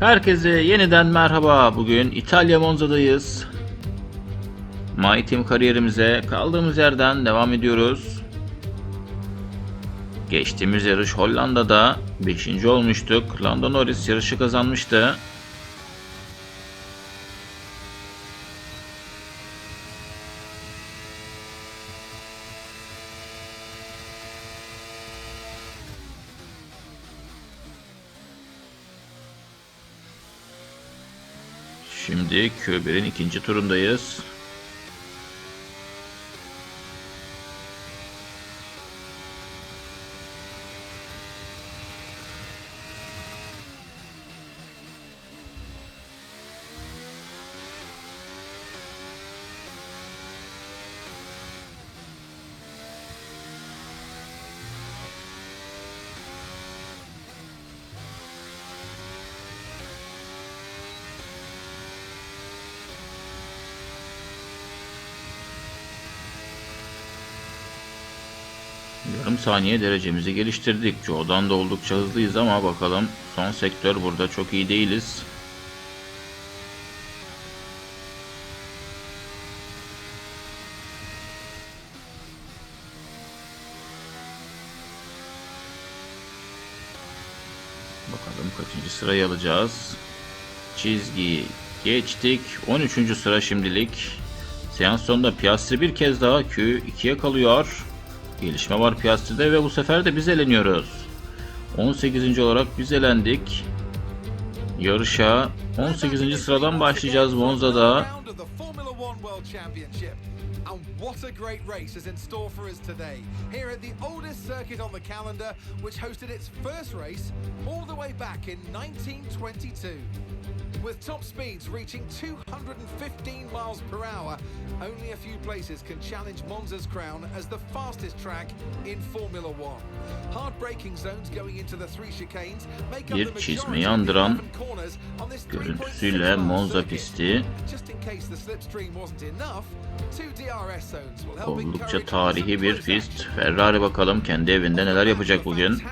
Herkese yeniden merhaba. Bugün İtalya Monza'dayız. My kariyerimize kaldığımız yerden devam ediyoruz. Geçtiğimiz yarış Hollanda'da 5. olmuştuk. Lando Norris yarışı kazanmıştı. Şimdi Q1'in ikinci turundayız. Yarım saniye derecemizi geliştirdik. Joe'dan da oldukça hızlıyız ama bakalım son sektör burada çok iyi değiliz. Bakalım kaçıncı sırayı alacağız. Çizgiyi geçtik. 13. sıra şimdilik. Seans sonunda Piastri bir kez daha Q2'ye kalıyor. Gelişme var Piastri'de ve bu sefer de biz eleniyoruz. 18. olarak biz elendik. Yarışa 18. sıradan başlayacağız Monza'da. Round of the Formula One World Championship. And what a great race is in store for us today. Here at the oldest circuit on the calendar, which hosted its first race all the way back in 1922. With top speeds reaching 215 miles per hour, only a few places can challenge Monza's crown as the fastest track in Formula One. Hard braking zones going into the three chicanes make up the majority of the 11 corners on this 3.6 Görüntüsüyle Monza pisti Just in case the slipstream wasn't enough, two DRS zones will help oldukça tarihi bir pist. Ferrari bakalım kendi evinde neler yapacak bugün.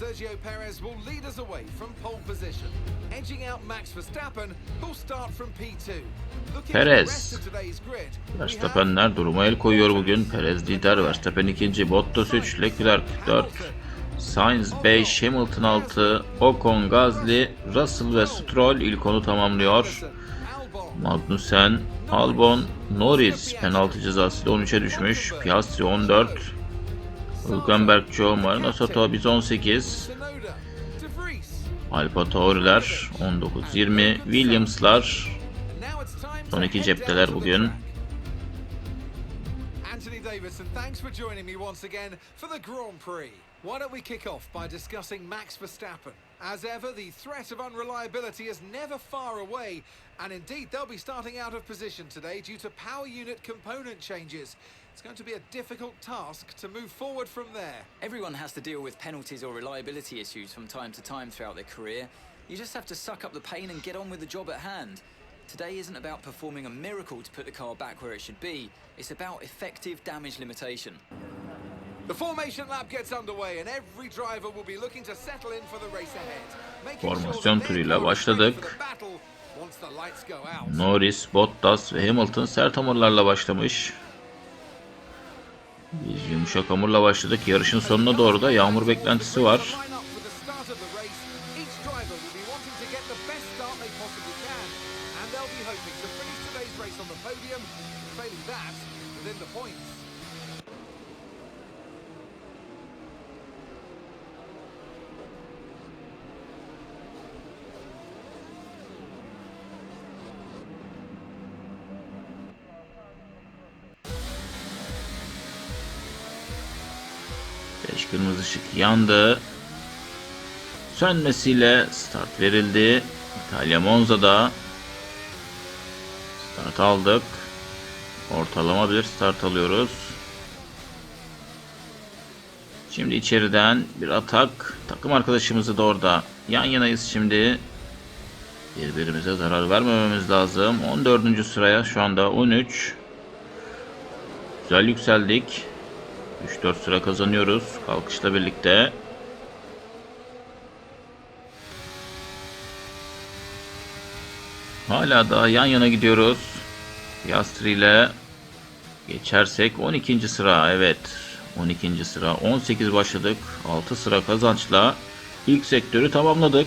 Sergio Perez will lead us away from pole position, edging out Max Verstappen, who'll start from P2. Looking at the Perez. Verstappenler duruma el koyuyor bugün. Perez lider, Verstappen ikinci, Bottas 3, Leclerc 4, Sainz 5, Hamilton 6, Ocon, Gasly, Russell ve Stroll ilk onu tamamlıyor. Magnussen, Albon, Norris penaltı cezasıyla 13'e düşmüş. Piastri 14, Hülkenberg, Joe, Marino Soto, biz 18, Tsunoda, De Vries. Alfa Tauri'ler 19-20, Williams'lar son iki cepteler bugün. Anthony Davidson, thanks for joining me once again for the Grand Prix. Why don't we kick off by discussing Max Verstappen? As ever, the threat of unreliability is never far away, and indeed, they'll be starting out of position today due to power unit component changes. It's going to be a difficult task to move forward from there. Everyone has to deal with penalties or reliability issues from time to time throughout their career. You just have to suck up the pain and get on with the job at hand. Today isn't about performing a miracle to put the car back where it should be, it's about effective damage limitation. Formasyon turuyla başladık. Norris, Bottas ve Hamilton sert hamurlarla başlamış. Biz yumuşak hamurla başladık. Yarışın sonuna doğru da yağmur beklentisi var. Yandı. Sönmesiyle start verildi. İtalya Monza'da start aldık. Ortalama bir start alıyoruz. Şimdi içeriden bir atak. Takım arkadaşımızı da orada yan yanayız şimdi. Birbirimize zarar vermememiz lazım. 14. sıraya şu anda 13. Güzel yükseldik. 3-4 sıra kazanıyoruz kalkışla birlikte. Hala daha yan yana gidiyoruz. Piastri ile geçersek 12. sıra evet 12. sıra 18 başladık 6 sıra kazançla ilk sektörü tamamladık.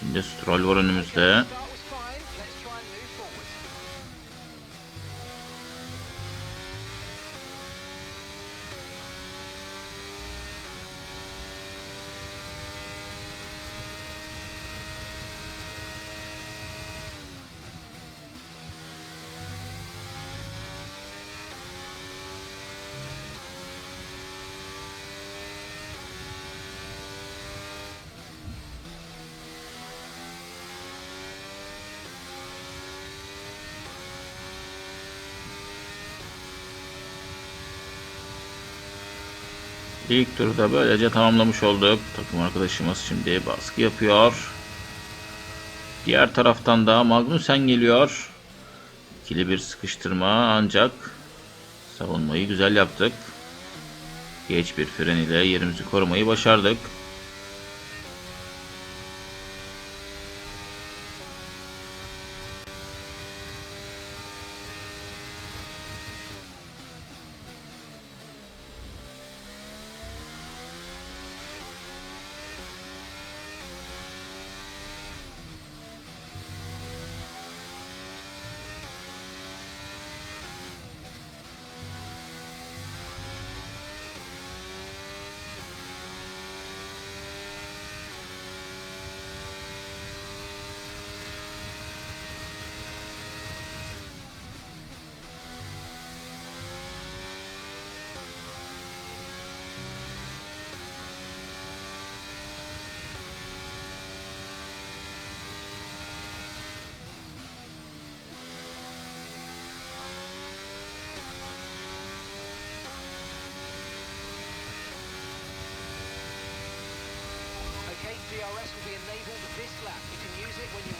Şimdi Stroll var önümüzde. İlk turu da böylece tamamlamış olduk. Takım arkadaşımız şimdi baskı yapıyor. Diğer taraftan da Magnussen geliyor. İkili bir sıkıştırma ancak savunmayı güzel yaptık. Geç bir fren ile yerimizi korumayı başardık.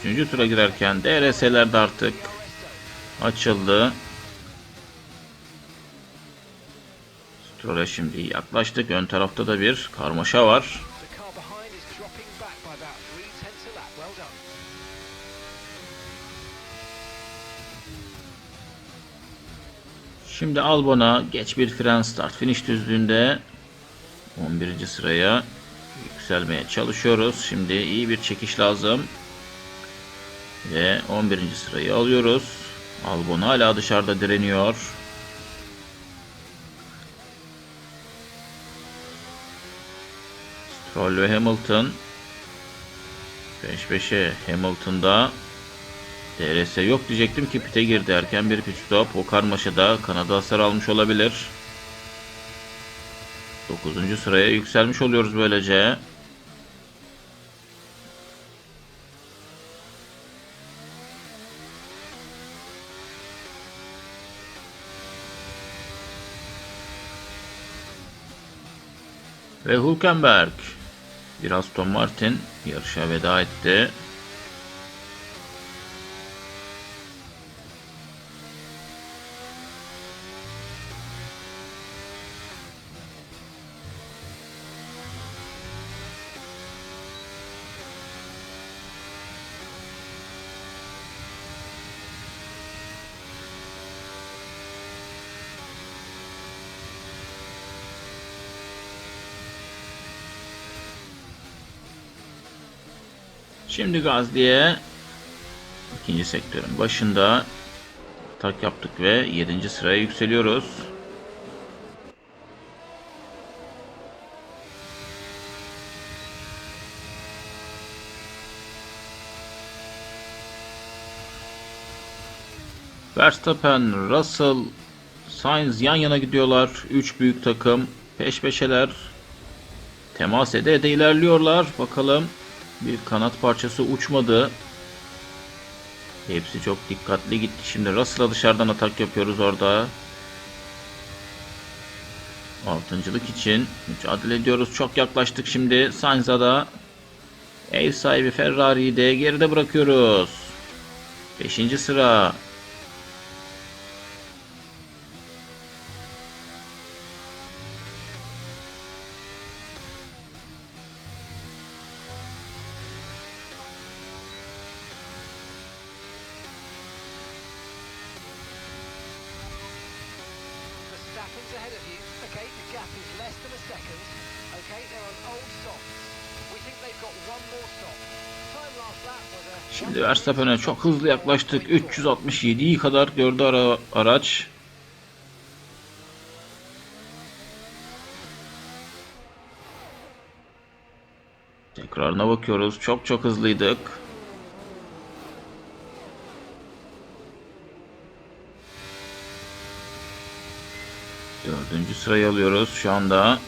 Üçüncü tura girerken DRS'ler de artık açıldı. Stroll'e şimdi yaklaştık. Ön tarafta da bir karmaşa var. Şimdi Albon'a geç bir fren start finish düzlüğünde 11. sıraya yükselmeye çalışıyoruz. Şimdi iyi bir çekiş lazım. Ve 11. sırayı alıyoruz. Albon hala dışarıda direniyor. Stroll ve Hamilton peş peşe Hamilton'da DRS yok diyecektim ki pite girdi erken bir pit stop. O karmaşada Kanada hasar almış olabilir. 9. sıraya yükselmiş oluyoruz böylece. Ve Hülkenberg bir Aston Martin yarışa veda etti. Şimdi Gazli'ye ikinci sektörün başında tak yaptık ve 7. sıraya yükseliyoruz. Verstappen, Russell, Sainz yan yana gidiyorlar. Üç büyük takım peş peşeler. Temas ede ede ilerliyorlar. Bakalım bir kanat parçası uçmadı. Hepsi çok dikkatli gitti. Şimdi Russell'a dışarıdan atak yapıyoruz orada. Altıncılık için mücadele ediyoruz. Çok yaklaştık şimdi. Sainz'a da ev sahibi Ferrari'yi de geride bırakıyoruz. Beşinci sıra. İs less than a second. Okay, they're on old softs. We think they've got one more lap a... Şimdi Verstappen'e çok hızlı yaklaştık. 367'yi kadar gördü ara, araç. Tekrarına bakıyoruz. Çok çok hızlıydık. Dördüncü sırayı alıyoruz şu anda.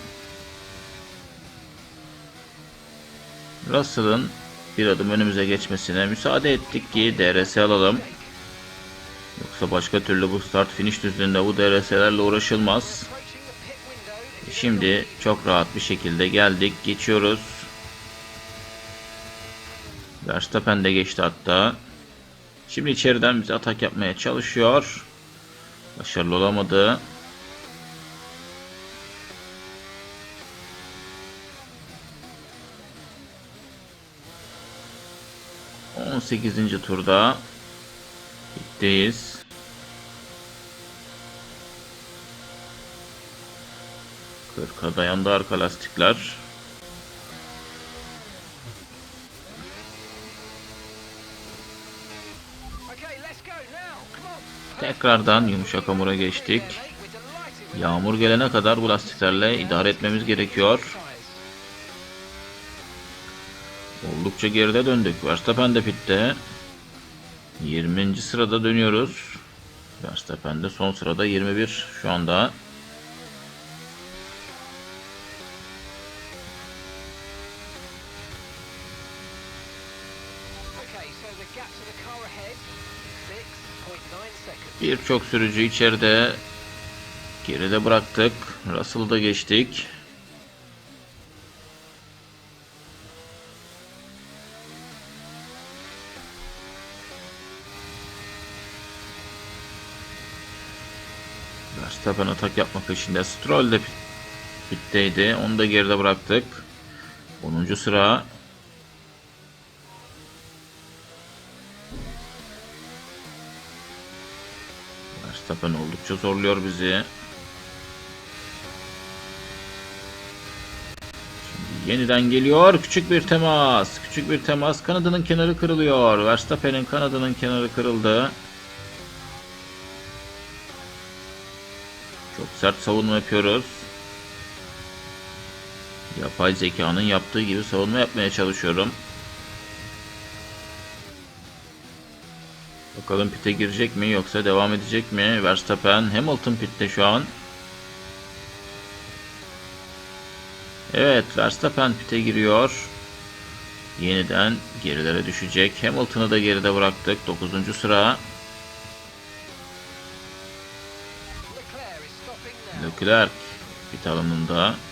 Russell'ın bir adım önümüze geçmesine müsaade ettik ki DRS alalım. Yoksa başka türlü bu start finish düzlüğünde bu DRS'lerle uğraşılmaz. Şimdi çok rahat bir şekilde geldik, geçiyoruz. Verstappen de geçti hatta. Şimdi içeriden bize atak yapmaya çalışıyor. Başarılı olamadı. On sekizinci turda bitteyiz. 40'a dayandı arka lastikler. Tekrardan yumuşak hamura geçtik. Yağmur gelene kadar bu lastiklerle idare etmemiz gerekiyor. the tyres. Oldukça geride döndük. Verstappen de pitte. 20. sırada dönüyoruz. Verstappen de son sırada 21 şu anda. Okay, so the gap to the car ahead, 6.9 seconds. Birçok sürücü içeride geride bıraktık. Russell'ı da geçtik. Verstappen atak yapma peşinde. Stroll de pit- pitteydi. Onu da geride bıraktık. 10. sıra Verstappen oldukça zorluyor bizi. Yeniden geliyor. Küçük bir temas. Küçük bir temas. Kanadının kenarı kırılıyor. Verstappen'in kanadının kenarı kırıldı. Sert savunma yapıyoruz. Yapay zekanın yaptığı gibi savunma yapmaya çalışıyorum. Bakalım pite girecek mi yoksa devam edecek mi? Verstappen Hamilton pitte şu an. Evet Verstappen pite giriyor. Yeniden gerilere düşecek. Hamilton'ı da geride bıraktık. 9. sıra. Leclerc is stopping now. Leclerc pit alanında.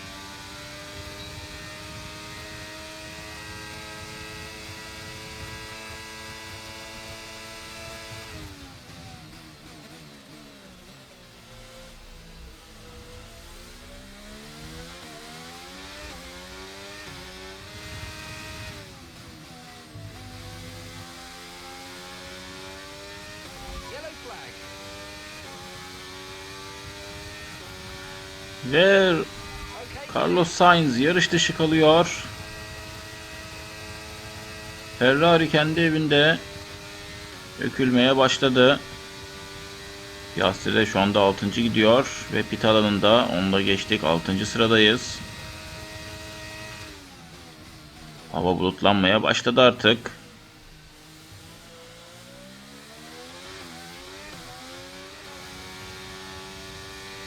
Ve Carlos Sainz yarış dışı kalıyor. Ferrari kendi evinde dökülmeye başladı. Piastri de şu anda 6. gidiyor ve pit alanında onda geçtik 6. sıradayız. Hava bulutlanmaya başladı artık.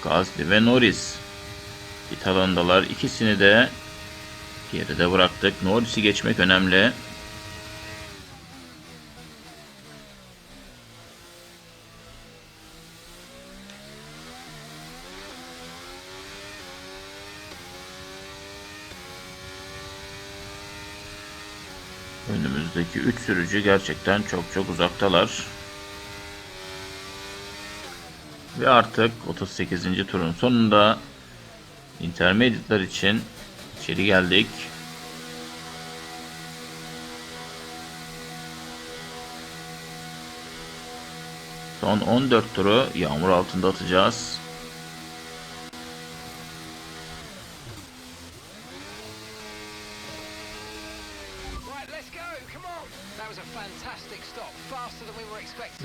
Gasly ve Norris Pit alandalar. İkisini de geride bıraktık. Norris'i geçmek önemli. Önümüzdeki 3 sürücü gerçekten çok çok uzaktalar. Ve artık 38. turun sonunda Intermediate'lar için içeri geldik. Son 14 turu yağmur altında atacağız.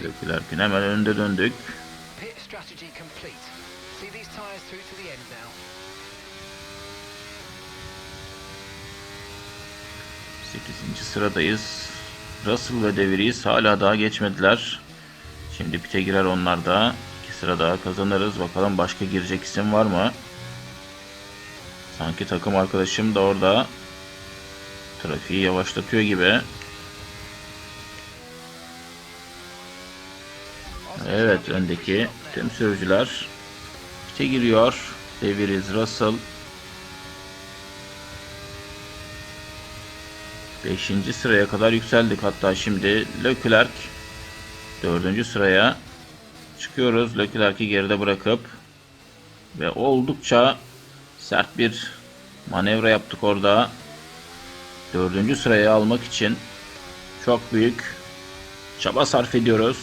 Zökilerkin hemen önde döndük. Pit strategy complete. See these tires through to the end now. 8. sıradayız. Russell ve De hala daha geçmediler. Şimdi pite girer onlar da. 2 sıra daha kazanırız. Bakalım başka girecek isim var mı? Sanki takım arkadaşım da orada trafiği yavaşlatıyor gibi. Evet öndeki tüm sürücüler pite giriyor. De Russell, 5. sıraya kadar yükseldik. Hatta şimdi Leclerc 4. sıraya çıkıyoruz. Leclerc'i geride bırakıp ve oldukça sert bir manevra yaptık orada. 4. sıraya almak için çok büyük çaba sarf ediyoruz.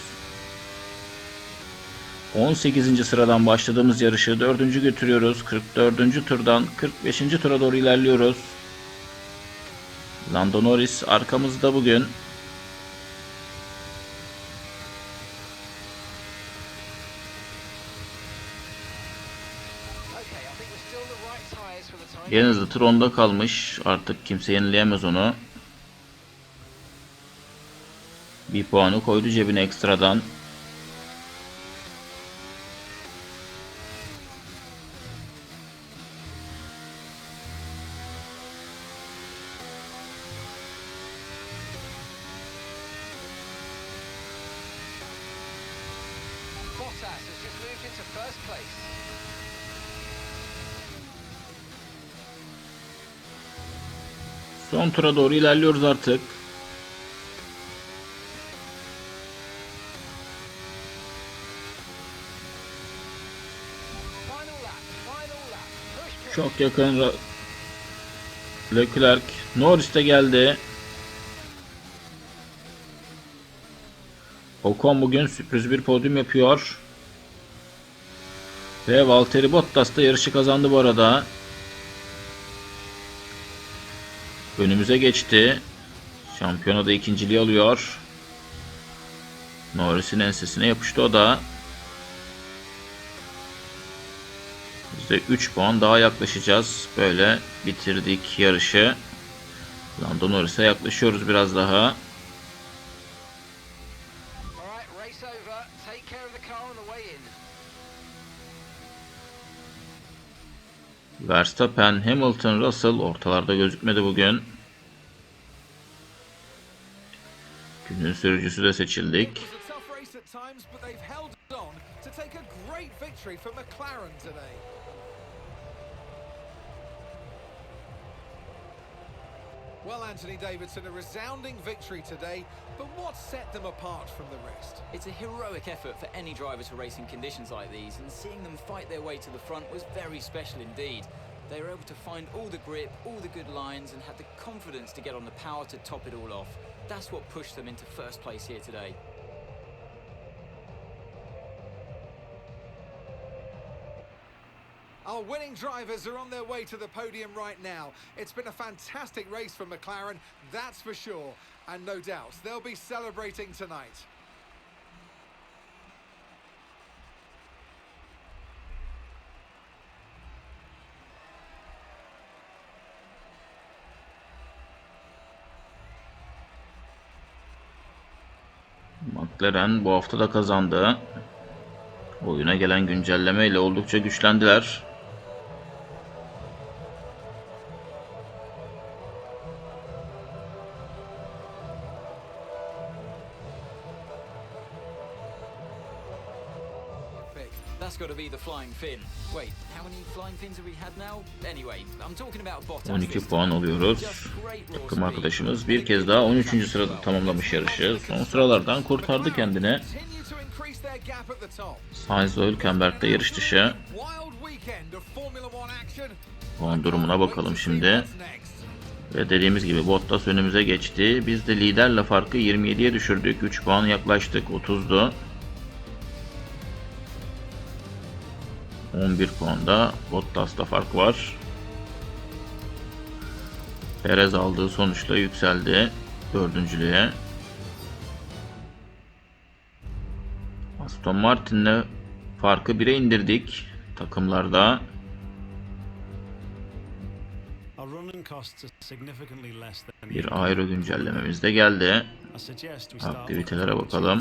18. sıradan başladığımız yarışı 4. götürüyoruz. 44. turdan 45. tura doğru ilerliyoruz. Lando Norris arkamızda bugün. En hızlı tur onda kalmış. Artık kimse yenileyemez onu. Bir puanı koydu cebine ekstradan. Son tura doğru ilerliyoruz artık. Çok yakın Leclerc. Norris de geldi. Ocon bugün sürpriz bir podyum yapıyor. Ve Valtteri Bottas da yarışı kazandı bu arada. Önümüze geçti. Şampiyonada ikinciliği alıyor. Norris'in ensesine yapıştı o da. Biz de 3 puan daha yaklaşacağız. Böyle bitirdik yarışı. Lando Norris'e yaklaşıyoruz biraz daha. Verstappen, Hamilton, Russell ortalarda gözükmedi bugün. Günün sürücüsü de seçildik. Well, Anthony Davidson, a resounding victory today, but what set them apart from the rest? It's a heroic effort for any driver to race in conditions like these, and seeing them fight their way to the front was very special indeed. They were able to find all the grip, all the good lines, and had the confidence to get on the power to top it all off. That's what pushed them into first place here today. Drivers are on their way to the podium right now. It's been a fantastic race for McLaren, that's for sure. And no doubt, they'll be celebrating tonight. McLaren bu hafta da kazandı. Oyuna gelen güncelleme ile oldukça güçlendiler. Fin. Wait, how many flying fins have we had now? Anyway, I'm talking about Bottas. 12 this puan alıyoruz. Takım arkadaşımız bir kez daha 13. sırada tamamlamış yarışı. Son sıralardan kurtardı kendini. Sainz ve Hülkenberg yarış dışı. Puan durumuna bakalım şimdi. Ve dediğimiz gibi Bottas önümüze geçti. Biz de liderle farkı 27'ye düşürdük. 3 puan yaklaştık. 30'du. 11 puanda Bottas'ta fark var. Perez aldığı sonuçla yükseldi. dördüncülüğe. Aston Martin'le farkı 1'e indirdik takımlarda. Bir ayrı güncellememiz de geldi. Aktivitelere bakalım.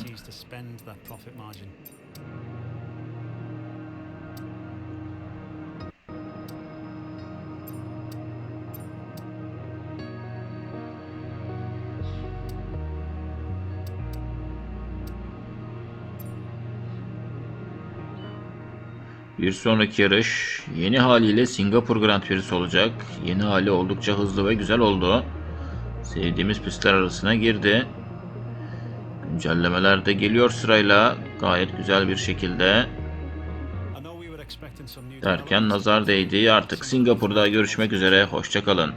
Bir sonraki yarış yeni haliyle Singapur Grand Prix'si olacak. Yeni hali oldukça hızlı ve güzel oldu. Sevdiğimiz pistler arasına girdi. Güncellemeler de geliyor sırayla gayet güzel bir şekilde. Derken nazar değdi. Artık Singapur'da görüşmek üzere. Hoşçakalın.